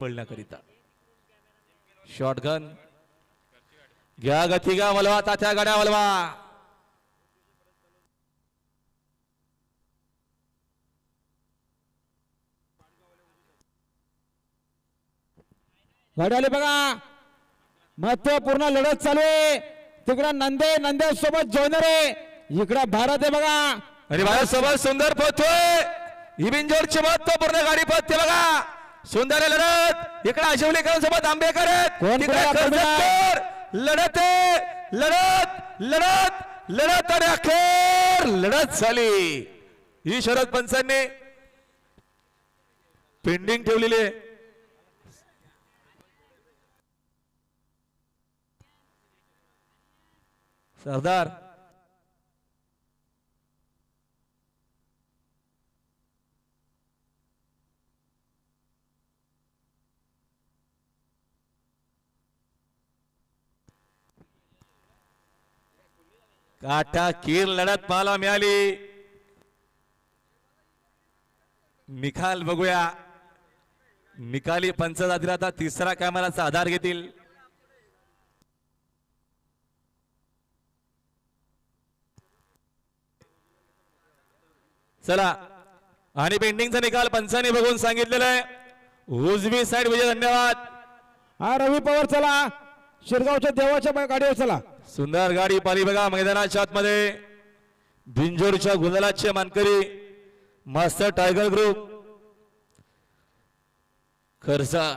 पळण्याकरिता. Shotgun घ्या गती घ्या वलवा तात्या गाड्या वलवा. गाडी आली बघा. महत्त्वपूर्ण लढत चालू आहे. तिकडं नंदे नंदे सोबत जॉईनर आहे. इकडं भारत आहे बघा. आणि माझ्यासोबत सुंदर पोहतोय ही बिंजोरची महत्त्वपूर्ण गाडी पळते बघा. सुंदर लढत. इकडे आशिवलेकर सोबत आंबेकर आहेत. लढत. लढत. लढत. लढत आणि अखेर लढत झाली. ही शरद पंचांनी पेंडिंग ठेवलेली सरदार काटा कीर लढत पाहायला मिळाली. निकाल बघूया. निकाली पंचजातीला आता तिसरा कॅमेराचा आधार घेतील. चला आणि पेंटिंगचा निकाल पंचाने बघून सांगितलेला आहे. उजवी साईड विजय धन्यवाद. हा रवी पवार चला. शिरगावच्या देवाच्या गाडीवर चला. सुंदर गाडी पाली बघा मैदानाच्या आतमध्ये. भिंजोरच्या गुलालाचे मानकरी मास्टर टायगर ग्रुप. खर्चा